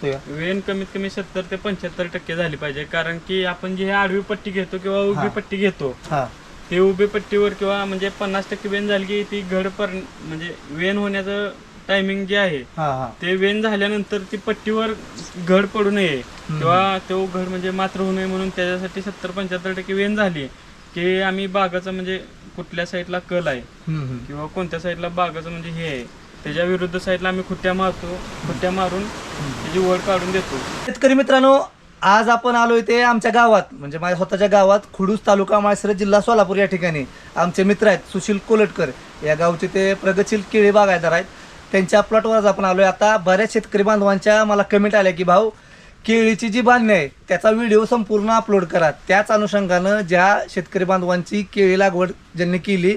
असतो या वेन कमीत कमी सत्तर ते पंच्याहत्तर टक्के झाली पाहिजे. कारण की आपण जी आडवी पट्टी घेतो किंवा. उभी पट्टी घेतो हा. ते उभी पट्टीवर किंवा म्हणजे पन्नास टक्के वेन झाली की ती घड पर म्हणजे वेन होण्याचं टायमिंग जे आहे हा हा. ते वेन झाल्यानंतर ती पट्टीवर घड पडू नये किंवा तो घड म्हणजे मात्र होऊ नये म्हणून त्याच्यासाठी सत्तर पंच्याहत्तर टक्के वेन झाली की आम्ही बागाचं म्हणजे कुठल्या साईडला कल आहे हम्म, हम्म. किंवा कोणत्या साईडला बागाचं म्हणजे हे आहे. त्याच्या विरुद्ध साईडला आम्ही खुट्ट्या मारतो. खुट्ट्या मारून त्याची वड काढून देतो. शेतकरी मित्रांनो आज आपण आलो ते आमच्या गावात म्हणजे माझ्या स्वतःच्या गावात खुडूस तालुका माळशिरस जिल्हा सोलापूर या ठिकाणी. आमचे मित्र आहेत सुशील कोलटकर. या गावचे ते प्रगतशील केळी बागायदार आहेत. त्यांच्या प्लॉटवरच आपण आहे आता बऱ्याच शेतकरी बांधवांच्या मला कमेंट आल्या की भाऊ केळीची जी बांधणी आहे त्याचा व्हिडिओ संपूर्ण अपलोड करा. त्याच अनुषंगानं ज्या शेतकरी बांधवांची केळी लागवड ज्यांनी केली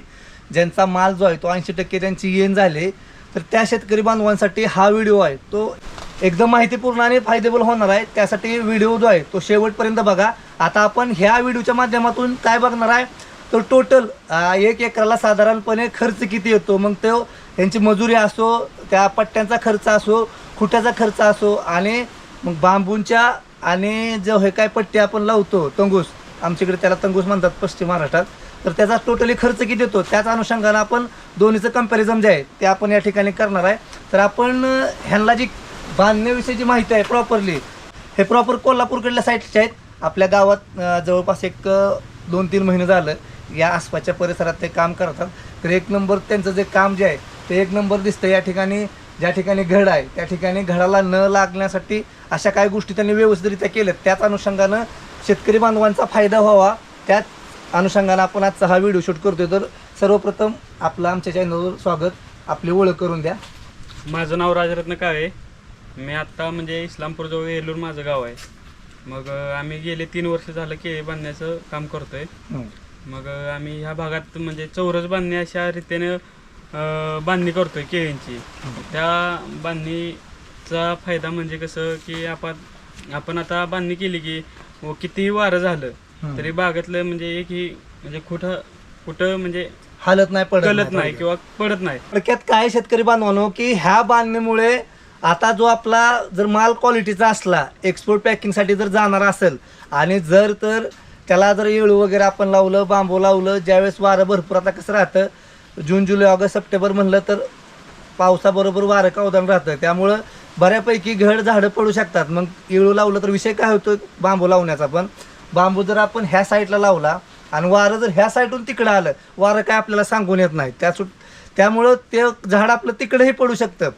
ज्यांचा माल जो आहे तो ऐंशी टक्के त्यांची येण झाले तर त्या शेतकरी बांधवांसाठी हा व्हिडिओ आहे. तो एकदम माहितीपूर्ण आणि फायदेबल होणार आहे. त्यासाठी व्हिडिओ जो आहे तो शेवटपर्यंत बघा. आता आपण ह्या व्हिडिओच्या माध्यमातून काय बघणार आहे? तर टोटल एक एकराला साधारणपणे खर्च किती येतो? मग तो यांची मजुरी असो त्या पट्ट्यांचा खर्च असो खुट्याचा खर्च असो आणि मग बांबूंच्या आणि जो हे काय पट्टी आपण लावतो तंगूस. आमच्याकडे त्याला तंगूस म्हणतात पश्चिम महाराष्ट्रात. तर त्याचा टोटली खर्च किती येतो? त्याच अनुषंगानं आपण दोन्हीचं कंपॅरिझन जे आहे ते आपण या ठिकाणी करणार आहे. तर आपण ह्यांना जी बांधण्याविषयीची माहिती आहे प्रॉपरली हे प्रॉपर कोल्हापूरकडल्या साईडचे आहेत. आपल्या गावात जवळपास एक दोन तीन महिने झालं. या आसपासच्या परिसरात ते काम करतात. तर एक नंबर त्यांचं जे काम जे आहे ते एक नंबर दिसतं या ठिकाणी ज्या ठिकाणी घड आहे त्या ठिकाणी घडाला न लागण्यासाठी अशा काही गोष्टी त्यांनी व्यवस्थितरित्या केल्या त्याच अनुषंगानं शेतकरी बांधवांचा फायदा व्हावा. त्यात अनुषंगानं आपण आजचा हा व्हिडिओ शूट करतोय. तर सर्वप्रथम आपलं आमच्या चॅनलवर स्वागत. आपली ओळख करून द्या. माझं नाव राजरत्न काळे. मी आत्ता म्हणजे इस्लामपूरजवळ येलूर माझं गाव आहे. मग आम्ही गेले तीन वर्ष झालं केळी बांधण्याचं काम करतोय. मग आम्ही ह्या भागात म्हणजे चौरस बांधणी अशा रीतीने बांधणी करतोय केळींची. त्या बांधणीचा फायदा म्हणजे कसं की आपण आपण आता बांधणी केली की व कितीही वारं झालं. तरी बागातलं म्हणजे एकही म्हणजे कुठं कुठं म्हणजे हालत नाही पडत नाही किंवा पडत नाही. थोडक्यात काय शेतकरी बांधवानो की ह्या बांधणीमुळे आता जो आपला जर माल क्वालिटीचा असला एक्सपोर्ट पॅकिंगसाठी जर जाणार असेल आणि जर तर त्याला जर येळू वगैरे आपण लावलं बांबू लावलं ज्यावेळेस वारं भरपूर आता कसं राहतं जून जुलै ऑगस्ट सप्टेंबर म्हणलं तर पावसाबरोबर वारं कावदान राहतं. त्यामुळं बऱ्यापैकी घड झाडं पडू शकतात. मग येळू लावलं तर विषय काय होतो बांबू लावण्याचा पण? बांबू जर आपण ह्या साईडला लावला आणि वारं जर ह्या साईडून तिकडं आलं वारं काय आपल्याला सांगून येत नाही त्या सुट त्यामुळं ते झाड आपलं तिकडंही पडू शकतं.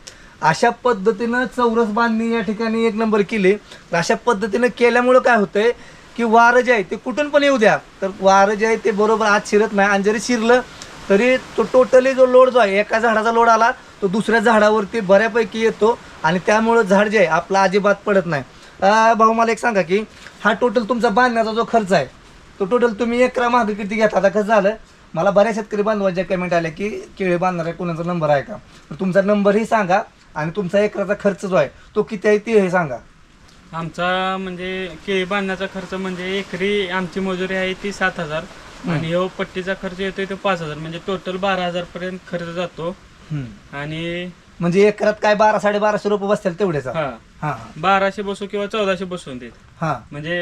अशा पद्धतीनं चौरस बांधणी या ठिकाणी एक नंबर केली. तर अशा पद्धतीनं केल्यामुळं काय होतंय की वारं जे आहे ते कुठून पण येऊ द्या. तर वारं जे आहे ते बरोबर आत शिरत नाही आणि जरी शिरलं तरी तो टोटली जो लोड जो आहे एका झाडाचा लोड आला तो दुसऱ्या झाडावरती बऱ्यापैकी येतो आणि त्यामुळं झाड जे आहे आपला अजिबात पडत नाही. भाऊ मला एक सांगा की हा टोटल तुमचा बांधण्याचा जो खर्च आहे तो टोटल तुम्ही एकरा मागे किती घेता? आता कसं झालं मला बऱ्याच शेतकरी बांधवांच्या कमेंट आल्या की केळी बांधणार आहे कोणाचा नंबर आहे का? तर तुमचा नंबरही सांगा आणि तुमचा एकराचा खर्च जो आहे तो किती आहे ते हे सांगा. आमचा म्हणजे केळी बांधण्याचा खर्च म्हणजे एकरी आमची मजुरी आहे ती सात हजार आणि ह्यो पट्टीचा खर्च येतोय तो पाच हजार. म्हणजे टोटल बारा हजार पर्यंत खर्च जातो. आणि म्हणजे एकरात काय बारा साडेबाराशे रुपये बसतील तेवढेचा. हा. बाराशे बसू किंवा चौदाशे बसून देत. हा. म्हणजे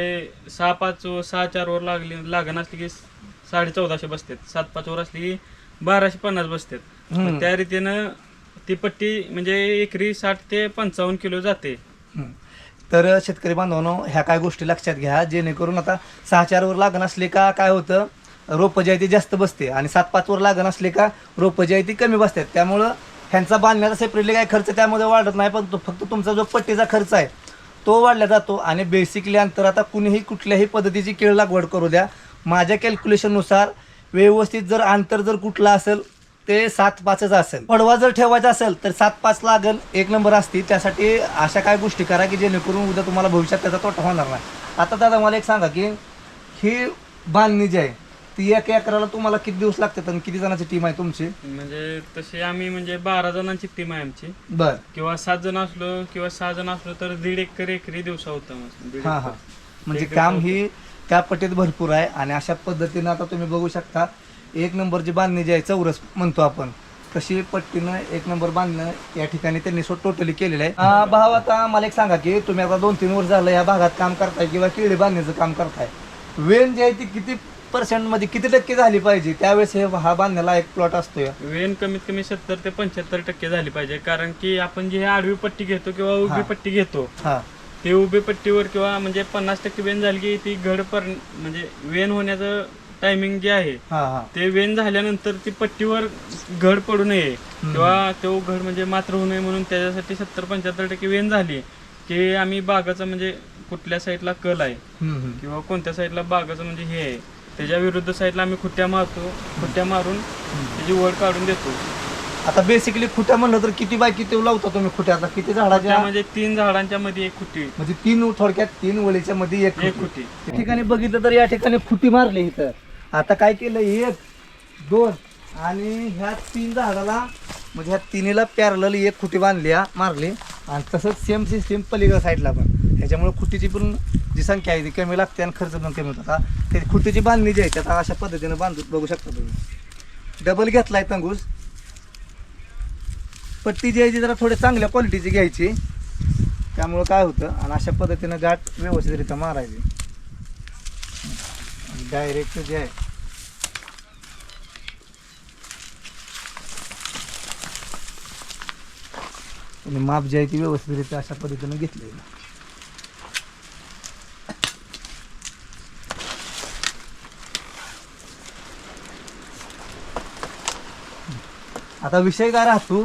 सहा पाच सहा चार वर लागली लागण असली की साडे चौदाशे बसतात. सात पाच वर असली की बाराशे पन्नास बसतात. मग त्या रीतीनं ती पट्टी म्हणजे एकरी साठ ते पंचावन्न किलो जाते. हम्म. तर शेतकरी बांधवांनो ह्या काय गोष्टी लक्षात घ्या जेणेकरून आता सहा चार वर लागण असले का काय होतं? रोपं जी आहे ती जास्त बसते आणि सात पाच वर लागण असले का रोपं जी आहे ती कमी बसतात. त्यामुळं ह्यांचा बांधण्याचा सेपरेटली काय खर्च त्यामध्ये वाढत नाही पण तो फक्त तुमचा जो पट्टीचा खर्च आहे तो वाढला जातो. आणि बेसिकली अंतर आता कुणीही कुठल्याही पद्धतीची केळ लागवड करू द्या. माझ्या कॅल्क्युलेशननुसार व्यवस्थित जर अंतर जर कुठलं असेल ते सात पाचच असेल. पडवा जर ठेवायचा असेल तर सात पाच लागल एक नंबर असती. त्यासाठी अशा काय गोष्टी करा की जेणेकरून उद्या तुम्हाला भविष्यात त्याचा तोटा होणार नाही. आता दादा मला एक सांगा की ही बांधणी जी आहे ती एक एकराला तुम्हाला किती दिवस लागतात आणि किती जणांची टीम आहे तुमची? म्हणजे तशी आम्ही म्हणजे बारा जणांची टीम आहे आमची. बर. किंवा सात जण असलो किंवा सहा जण असलो तर दीड एकर एकरी दिवसा होतं हां हां. म्हणजे काम ही त्या पट्टीत भरपूर आहे आणि अशा पद्धतीनं आता तुम्ही बघू शकता एक नंबरची बांधणी जी आहे चौरस म्हणतो आपण तशी पट्टीनं एक नंबर बांधणं या ठिकाणी त्यांनी टोटली केलेलं आहे. भाव आता मला एक सांगा की तुम्ही आता दोन तीन वर्ष झालं या भागात काम करताय किंवा केळी बांधण्याचं काम करताय. वेन जी आहे ती किती पर्सेंटमध्ये किती टक्के झाली पाहिजे? त्यावेळेस हे हा बांधण्याला एक प्लॉट असतोय. वेन कमीत कमी सत्तर ते पंच्याहत्तर टक्के झाली पाहिजे. कारण की आपण जी हे आडवी पट्टी घेतो किंवा. उभी पट्टी घेतो हा. ते उभी पट्टीवर किंवा म्हणजे पन्नास टक्के वेन झाली की ती घड पर म्हणजे वेन होण्याचं टायमिंग जे आहे ते वेन झाल्यानंतर ती पट्टीवर घड पडू नये किंवा तो घड म्हणजे मात्र होऊ नये म्हणून त्याच्यासाठी सत्तर पंच्याहत्तर टक्के वेन झाली की आम्ही बागाचं म्हणजे कुठल्या साईडला कल आहे. किंवा कोणत्या साईडला बागाचं म्हणजे हे आहे. त्याच्या विरुद्ध साईडला आम्ही खुट्ट्या मारतो. खुट्ट्या मारून त्याची वड काढून देतो. आता बेसिकली खुट्या म्हणलं तर किती बाय किती लावता तुम्ही खुट्या? आता किती झाडाच्या? त्यामध्ये तीन झाडांच्या मध्ये एक खुट्टी म्हणजे तीन थोडक्यात तीन वळीच्या मध्ये एक एक खुटी. खुट्टी या ठिकाणी बघितलं तर या ठिकाणी खुटी मारली इथं. आता काय केलं? एक दोन आणि ह्या तीन झाडाला म्हणजे ह्या तिन्हीला पॅरल एक खुटी बांधली मारली. आणि तसंच सेम सिस्टीम पलीकडे साईडला पण. ह्याच्यामुळे खुटीची पण जी संख्या आहे ती कमी लागते आणि खर्च पण कमी होतो. आता त्याची खुटीची बांधणी जी आहे ती आता अशा पद्धतीनं बांधून बघू शकता तुम्ही. डबल घेतलाय तंगूस. पट्टी जी आहे ती जरा थोड्या चांगल्या क्वालिटीची घ्यायची. त्यामुळं काय होतं आणि अशा पद्धतीनं गाठ व्यवस्थितरित्या मारायची. डायरेक्ट जे आहे. आणि माप जे आहे ती व्यवस्थितरित्या अशा पद्धतीनं घेतली आता विषय काय राहतो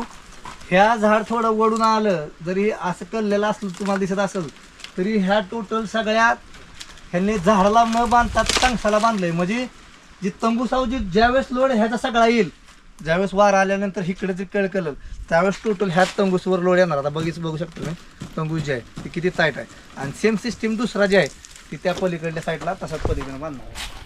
ह्या झाड थोडं वडून आलं जरी असं कललेलं असलं तुम्हाला दिसत असेल तरी ह्या टोटल सगळ्यात ह्यांनी झाडाला न बांधता टंगसाला बांधलंय. म्हणजे जी तंबूसाव जी ज्यावेळेस लोड ह्याचा सगळा येईल. ज्यावेळेस वार आल्यानंतर इकडे जे कळ कलल त्यावेळेस टोटल ह्या तंबूसवर लोड येणार. आता बघीच बघू शकतो मी तंबूस जे आहे ते किती टाईट आहे. आणि सेम सिस्टीम दुसरा जे आहे ती त्या पलीकडल्या साईडला तसाच पलीकडे बांधणार आहे.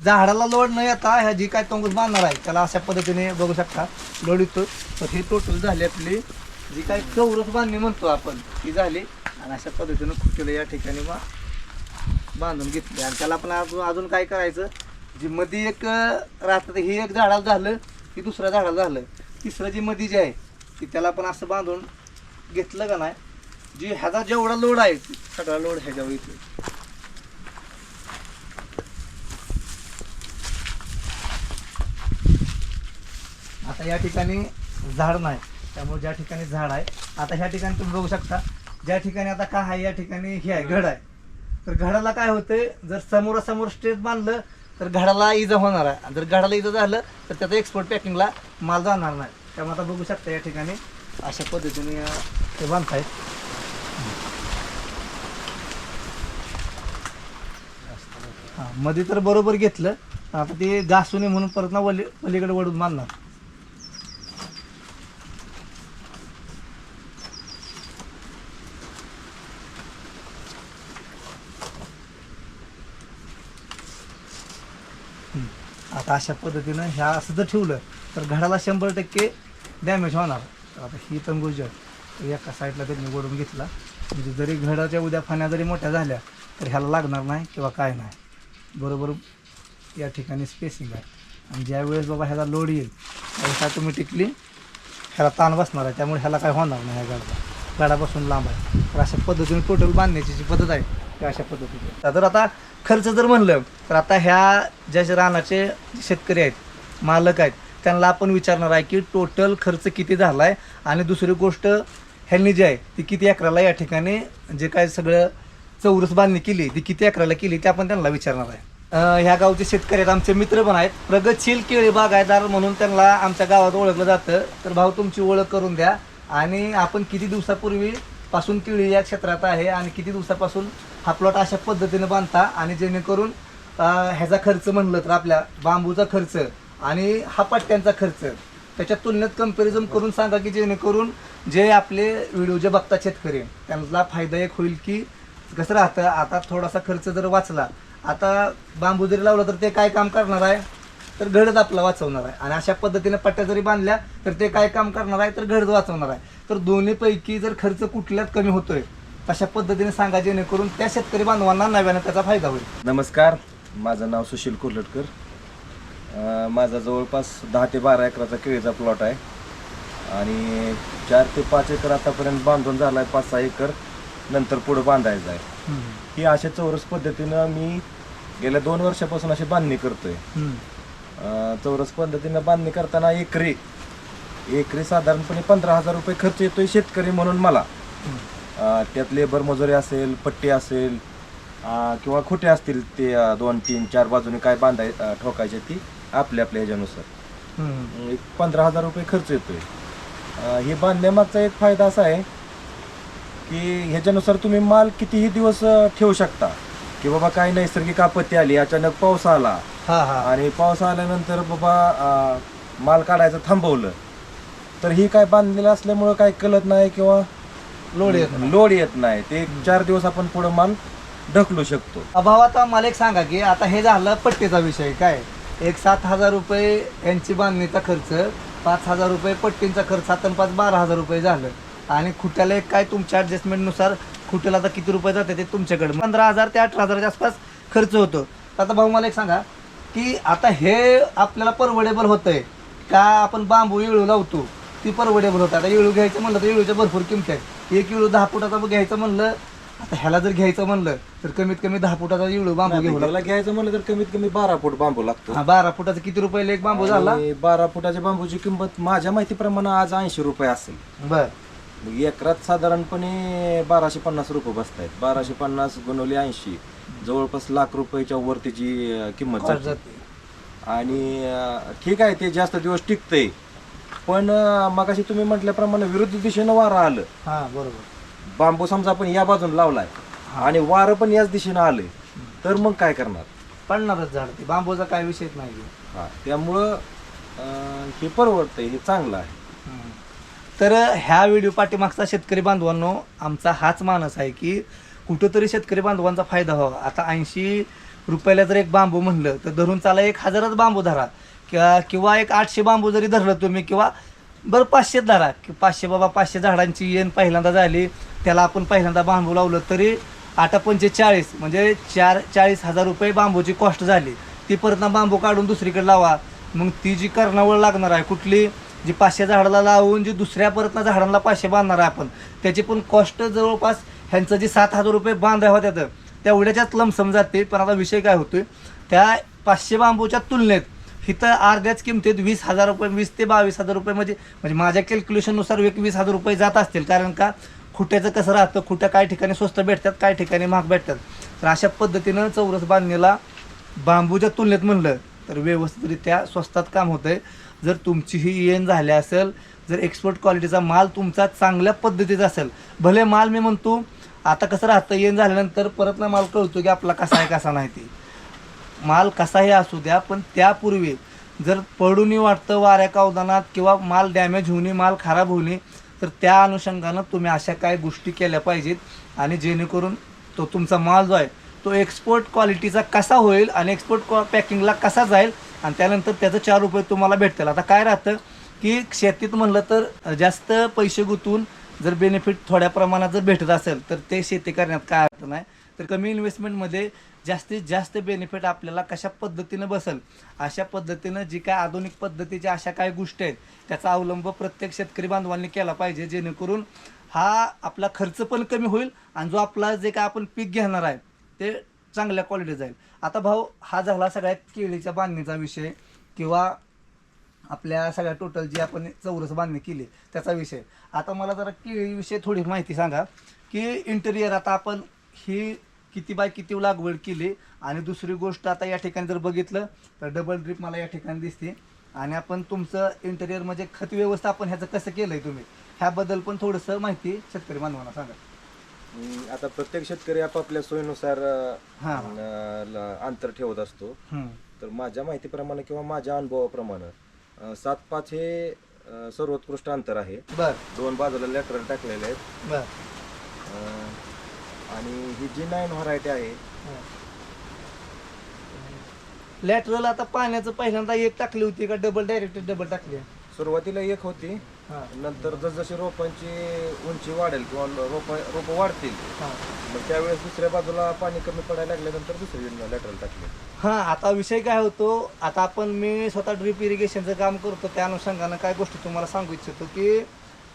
झाडाला लोड न येता ह्या जी काय तंगूस बांधणार आहे त्याला अशा पद्धतीने बघू शकता. लोड येतो तर हे टोटल झाली आपली जी काय चौरस बांधणी म्हणतो आपण ती झाली. आणि अशा पद्धतीनं खुटीला या ठिकाणी बा बांधून घेतली. आणि त्याला आपण अजून अजून काय करायचं? जी मधी एक राहतं हे एक झाडाला झालं की दुसऱ्या झाडाला झालं. तिसरं जी मधी जे आहे ती त्याला आपण असं बांधून घेतलं का नाही? जी ह्याचा जेवढा लोड आहे सगळा लोड ह्याच्यावर येतो आता या ठिकाणी झाड नाही. त्यामुळे ज्या ठिकाणी झाड आहे आता ह्या ठिकाणी तुम्ही बघू शकता. ज्या ठिकाणी आता काय आहे या ठिकाणी हे आहे घड आहे. तर घडाला काय होतंय जर समोरासमोर स्टेज बांधलं तर घडाला इजा होणार आहे. आणि जर घडाला इजा झालं तर त्याचा एक्सपोर्ट पॅकिंगला माल जाणार नाही. त्यामुळे आता बघू शकता या ठिकाणी अशा पद्धतीने ते बांधतायत. हां मध्ये तर बरोबर घेतलं आता ते घासू नये म्हणून परत ना वली पलीकडे वळून बांधणार तर अशा पद्धतीनं ह्या असं जर ठेवलं तर घडाला शंभर टक्के डॅमेज होणार. तर आता ही तंबूज तर एका साईडला त्यांनी निवडून घेतला. म्हणजे जरी घडाच्या उद्या फाण्या जरी मोठ्या झाल्या तर ह्याला लागणार नाही किंवा काय नाही. बरोबर या ठिकाणी स्पेसिंग आहे. आणि ज्या वेळेस बाबा ह्याला लोड येईल त्यावेळेस ऑटोमॅटिकली ह्याला ताण बसणार आहे. त्यामुळे ह्याला काय होणार नाही ह्या गाडीला. गाडापासून लांब आहे. तर अशा पद्धतीने टोटल बांधण्याची जी पद्धत आहे ती अशा पद्धतीचे तर आता खर्च जर म्हणलं तर आता ह्या ज्या रानाचे शेतकरी आहेत मालक आहेत त्यांना आपण विचारणार आहे की टोटल खर्च किती झाला आहे आणि दुसरी गोष्ट ह्यांनी जी आहे ती किती अकराला या ठिकाणी जे काय सगळं चौरस बांधणी केली ती किती अकराला केली ते आपण त्यांना विचारणार आहे. ह्या गावचे शेतकरी आहेत आमचे मित्र पण आहेत. प्रगतशील केळी बागायदार म्हणून त्यांना आमच्या गावात ओळखलं जातं. तर भाऊ तुमची ओळख करून द्या. आणि आपण किती दिवसापूर्वी पासून केळी या क्षेत्रात आहे आणि किती दिवसापासून हा प्लॉट अशा पद्धतीने बांधता आणि जेणेकरून ह्याचा खर्च म्हणलं तर आपल्या बांबूचा खर्च आणि हा पट्ट्यांचा खर्च. त्याच्या तुलनेत कंपॅरिझन करून सांगा की जेणेकरून जे आपले व्हिडिओ जे बघतात शेतकरी त्यांना फायदा एक होईल की कसं राहतं? आता थोडासा खर्च जर वाचला आता बांबू जरी लावला तर ते काय काम करणार आहे? तर घडच आपला वाचवणार आहे. आणि अशा पद्धतीने पट्ट्या जरी बांधल्या तर ते काय काम करणार आहे? तर घडच वाचवणार आहे. तर दोन्हीपैकी जर खर्च कुठल्यात कमी होतोय तशा पद्धतीने सांगा जेणेकरून त्या शेतकरी बांधवांना नव्यानं त्याचा फायदा होईल? नमस्कार माझं नाव सुशील कोल्हटकर अं, माझा जवळपास दहा ते बारा एकराचा केळीचा प्लॉट आहे. आणि चार ते पाच एकर आतापर्यंत बांधून झाला आहे पाच सहा एकर नंतर पुढं बांधायचं आहे. ही अशा चौरस पद्धतीनं मी गेल्या दोन वर्षापासून अशी बांधणी करतोय. अं, चौरस पद्धतीनं बांधणी करताना एकरी एकरी साधारणपणे पंधरा हजार रुपये खर्च येतोय शेतकरी म्हणून मला. त्यात लेबर मजुरी असेल पट्टी असेल किंवा खोटे असतील ते दोन तीन चार बाजूने काय बांधाय ठोकायचे ती आपल्या आपल्या ह्याच्यानुसार. एक पंधरा हजार रुपये खर्च येतोय. हे बांधण्यामागचा एक फायदा असा आहे की ह्याच्यानुसार तुम्ही माल कितीही दिवस ठेवू शकता. की बाबा काही नैसर्गिक आपत्ती आली अचानक पाऊस आला. हा हा. आणि पाऊस आल्यानंतर बाबा माल काढायचं थांबवलं. तर ही काय बांधलेलं असल्यामुळं काय कळत नाही किंवा लोड येत नाही. लोड येत नाही. ते एक चार दिवस आपण पुढं माल ढकलू शकतो. अभाव आता मला एक सांगा की आता हे झालं पट्टीचा विषय. काय? एक सात हजार रुपये यांची बांधणीचा खर्च पाच हजार रुपये पट्टींचा खर्च सात आणि पाच बारा हजार रुपये झालं. आणि खुट्याला एक काय तुमच्या ॲडजस्टमेंटनुसार खुट्याला आता किती रुपये जाते ते तुमच्याकडे. पंधरा हजार ते अठरा हजाराच्या आसपास खर्च होतो. आता भाऊ मला एक सांगा की आता हे आपल्याला परवडेबल होतंय का आपण बांबू इळू लावतो? ती परवडेबल होतं. आता इळू घ्यायचं म्हणलं तर इळूच्या भरपूर किमती आहेत. एक इळू दहा फुटाचा घ्यायचं म्हणलं आता ह्याला जर घ्यायचं म्हणलं तर कमीत कमी दहा फुटाचा इळू बांबू घेऊ लागतो. त्याला घ्यायचं म्हणलं तर कमीत कमी बारा फूट बांबू लागतो. हा बारा फुटाचा किती रुपये एक बांबू झाला? आणि बारा फुटाच्या बांबूची किंमत माझ्या माहितीप्रमाणे आज ऐंशी रुपये असेल. बर. मग एकरात साधारणपणे बाराशे पन्नास रुपये बसत आहेत बाराशे पन्नास गुणवले ऐंशी जवळपास लाख रुपयाच्या वर त्याची अं, किंमत जाते. आणि अं, ठीक आहे ते जास्त दिवस टिकतंय. पण मग तुम्ही म्हटल्याप्रमाणे विरुद्ध दिशेनं वारं आलं. हा बरोबर. बांबू समजा आपण या बाजून लावलाय आणि वारं पण याच दिशेनं आलंय तर मग काय करणार? पडणारच झाड ते. बांबूचा काय विषयच नाही हा त्यामुळं अं, हे परवडतंय हे चांगलं आहे. तर ह्या व्हिडिओ पाठीमागचा शेतकरी बांधवांनो आमचा हाच मानस आहे की कुठंतरी शेतकरी बांधवांचा फायदा व्हावा. आता ऐंशी रुपयाला जर एक बांबू म्हणलं तर धरून चाला एक हजारच बांबू धरा. किंवा किंवा एक आठशे बांबू जरी धरलं तुम्ही किंवा बरं पाचशेच धरा. की पाचशे बाबा पाचशे झाडांची येण पहिल्यांदा झाली त्याला आपण पहिल्यांदा बांबू लावलं तरी आठ पंचेचाळीस म्हणजे चार चाळीस हजार रुपये बांबूची कॉस्ट झाली. ती परत बांबू काढून दुसरीकडे लावा. मग ती जी कर्णावळ लागणार आहे कुठली? जी पाचशे झाडाला लावून जी दुसऱ्या परतनं झाडांना पाचशे बांधणार आहे आपण त्याची पण कॉस्ट जवळपास ह्यांचं जे सात हजार रुपये बांधाय होत्या तर तेवढ्याच्याच लमसम जाते पण आता विषय काय होतोय त्या पाचशे बांबूच्या तुलनेत इथं अर्ध्याच किमतीत वीस हजार रुपये वीस ते बावीस हजार रुपये म्हणजे म्हणजे माझ्या कॅल्क्युलेशननुसार एक वीस हजार रुपये जात असतील. कारण का? खुट्याचं कसं राहतं? खुट्या काही ठिकाणी स्वस्त भेटतात काही ठिकाणी महाग भेटतात? तर अशा पद्धतीनं चौरस बांधणीला बांबूच्या तुलनेत म्हणलं तर व्यवस्थितरित्या स्वस्तात काम होतंय. जर तुमची ही येण झाली असेल जर एक्सपोर्ट क्वालिटीचा माल तुमचा चांगल्या पद्धतीचा असेल भले माल मी म्हणतो आता कसं राहतं येण झाल्यानंतर परत ना माल कळतो की आपला कसा आहे कसा नाही ते. माल कसाही असू द्या पण त्यापूर्वी जर पडूनही वाटतं वाऱ्या कावदानात किंवा माल डॅमेज होणे माल खराब होणे तर त्या अनुषंगानं तुम्ही अशा काय गोष्टी केल्या पाहिजेत आणि जेणेकरून तो तुमचा माल जो आहे तो एक्सपोर्ट क्वालिटीचा कसा होईल आणि एक्सपोर्ट क्वा पॅकिंगला कसा जाईल आणि त्यानंतर त्याचं चार रुपये तुम्हाला भेटतील. आता काय राहतं की शेतीत म्हणलं तर जास्त पैसे गुंतवून जर बेनिफिट थोड्या प्रमाणात जर भेटत असेल तर ते शेती करण्यात काय अर्थ नाही. तर कमी इन्व्हेस्टमेंटमध्ये जास्तीत जास्त बेनिफिट आपल्याला कशा पद्धतीनं बसेल? अशा पद्धतीनं जी काय आधुनिक पद्धतीच्या अशा काही गोष्टी आहेत त्याचा अवलंब प्रत्येक शेतकरी बांधवांनी केला पाहिजे जेणेकरून हा आपला खर्च पण कमी होईल आणि जो आपला जे काय आपण पीक घेणार आहे ते चांगल्या क्वालिटी जाईल आता भाऊ हा झाला सगळ्यात केळीच्या बांधणीचा विषय किंवा आपल्या सगळ्या टोटल जी आपण चौरस बांधणी केली त्याचा विषय. आता मला जरा केळीविषयी थोडी माहिती सांगा की इंटेरियर आता आपण ही किती बाय किती लागवड केली आणि दुसरी गोष्ट आता या ठिकाणी जर बघितलं तर डबल ड्रिप मला या ठिकाणी दिसते. आणि आपण तुमचं इंटेरियर म्हणजे खत व्यवस्थापन ह्याचं कसं केलंय तुम्ही? ह्याबद्दल पण थोडंसं माहिती शेतकरी बांधवांना सांगा. आता प्रत्येक शेतकरी आपापल्या सोयीनुसार हा. अं, ल- अंतर ठेवत असतो. हम्म. तर माझ्या माहितीप्रमाणे किंवा माझ्या अनुभवाप्रमाणे अं, सात पाच हे अं, सर्वोत्कृष्ट अंतर आहे. बर. दोन बाजूला लॅटरल टाकलेले आहेत. बर. अं, आणि ही जी नाईन व्हरायटी आहे लॅटरल आता पाण्याचं पहिल्यांदा एक टाकली होती का डबल डायरेक्ट डबल टाकली? सुरुवातीला एक होती हां. नंतर जसजशी रोपांची उंची वाढेल किंवा रोप रोपं वाढतील हां. मग त्यावेळेस दुसऱ्या बाजूला पाणी कमी पडायला लागल्यानंतर दुसरी लॅटरल टाकली. हां आता विषय काय होतो आता आपण मी स्वतः ड्रीप इरिगेशनचं काम करतो त्या अनुषंगानं काय गोष्टी तुम्हाला सांगू इच्छितो की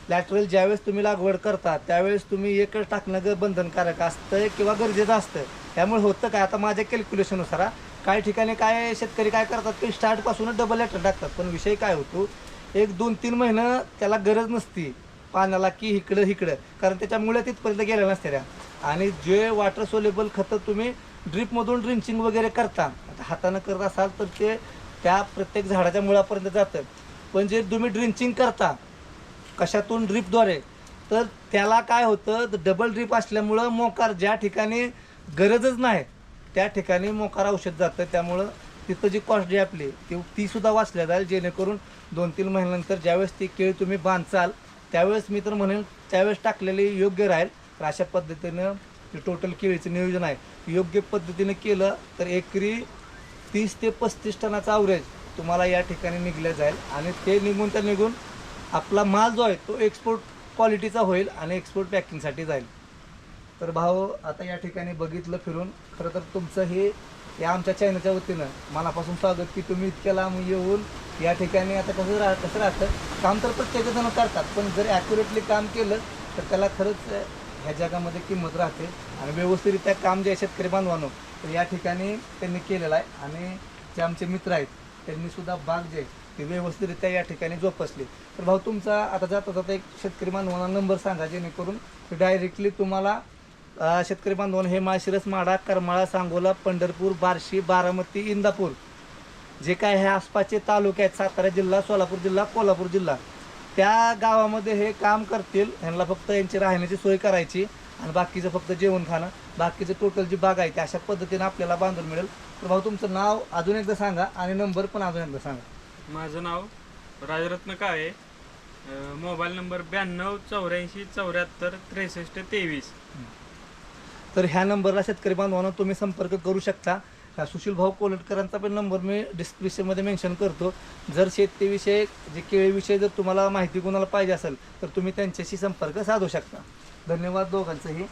लॅटरल ज्यावेळेस तुम्ही लागवड करता त्यावेळेस तुम्ही एकच टाकणं ग बंधनकारक असतं किंवा गरजेचं असतं त्यामुळे होतं काय? आता माझ्या कॅल्क्युलेशननुसार काही ठिकाणी काय शेतकरी काय करतात की स्टार्टपासूनच डबल लॅटर टाकतात. पण विषय काय होतो एक दोन तीन महिनं त्याला गरज नसती पाण्याला की इकडं इकडं कारण त्याच्यामुळे तिथपर्यंत गेल्या नसत्या त्या. आणि जे वॉटर सोलेबल खतं तुम्ही ड्रीपमधून ड्रिंचिंग वगैरे करता आता हातानं करत असाल तर ते त्या प्रत्येक झाडाच्या मुळापर्यंत जातं. पण जे तुम्ही ड्रिंचिंग करता कशातून ड्रीपद्वारे तर त्याला काय होतं? डबल ड्रीप असल्यामुळं मोकार ज्या ठिकाणी गरजच नाही त्या ठिकाणी मोकार औषध जातं. त्यामुळं तिथं जी कॉस्ट जी आपली ती तीसुद्धा वाचल्या जाईल. जेणेकरून दोन तीन महिन्यानंतर ज्यावेळेस ती केळी तुम्ही बांधचाल त्यावेळेस मी तर म्हणेन त्यावेळेस टाकलेली योग्य राहील. तर अशा पद्धतीनं जे टोटल केळीचं नियोजन आहे. योग्य पद्धतीनं केलं तर एकरी तीस ते पस्तीस टनाचा अवरेज तुम्हाला या ठिकाणी निघलं जाईल. आणि ते निघून तर निघून आपला माल जो आहे तो एक्सपोर्ट क्वालिटीचा होईल आणि एक्सपोर्ट पॅकिंगसाठी जाईल. तर भाऊ आता या ठिकाणी बघितलं फिरून खरं तर तुमचं हे या आमच्या चॅनलच्या वतीनं मनापासून स्वागत की तुम्ही इतक्या लांब येऊन या ठिकाणी आता कसं राह कसं राहतं? काम तर प्रत्येकजण करतात पण जर ॲक्युरेटली काम केलं तर त्याला खरंच ह्या जगामध्ये किंमत राहते. आणि व्यवस्थितरित्या काम जे आहे शेतकरी बांधवानो तर या ठिकाणी त्यांनी केलेलं आहे. आणि जे आमचे मित्र आहेत त्यांनीसुद्धा बाग जे आहे ते व्यवस्थितरित्या या ठिकाणी जोपासली. तर भाऊ तुमचा आता जाता जाता एक शेतकरी बांधवांना नंबर सांगा जेणेकरून डायरेक्टली तुम्हाला शेतकरी बांधवांना हे माळशिरस माडा करमाळा सांगोला पंढरपूर बार्शी बारामती इंदापूर जे काय हे आसपासचे तालुके आहेत सातारा जिल्हा सोलापूर जिल्हा कोल्हापूर जिल्हा त्या गावामध्ये हे काम करतील. ह्यांना फक्त यांची राहण्याची सोय करायची आणि बाकीचं फक्त जेवण खाणं. बाकीचं टोटल जी बाग आहे ते अशा पद्धतीनं आपल्याला बांधून मिळेल. तर भाऊ तुमचं नाव अजून एकदा सांगा आणि नंबर पण अजून एकदा सांगा. माझं नाव राजरत्न काळे. मोबाईल नंबर ब्याण्णव चौऱ्याऐंशी चौऱ्याहत्तर त्रेसष्ट तेवीस. तर ह्या नंबरला शेतकरी बांधवांना तुम्ही संपर्क करू शकता. ह्या सुशील भाऊ कोलटकरांचा पण नंबर मी डिस्क्रिप्शनमध्ये मेन्शन करतो. जर शेतीविषयी जे केळीविषयी जर तुम्हाला माहिती कोणाला पाहिजे असेल तर तुम्ही त्यांच्याशी संपर्क साधू शकता. धन्यवाद दोघांचंही.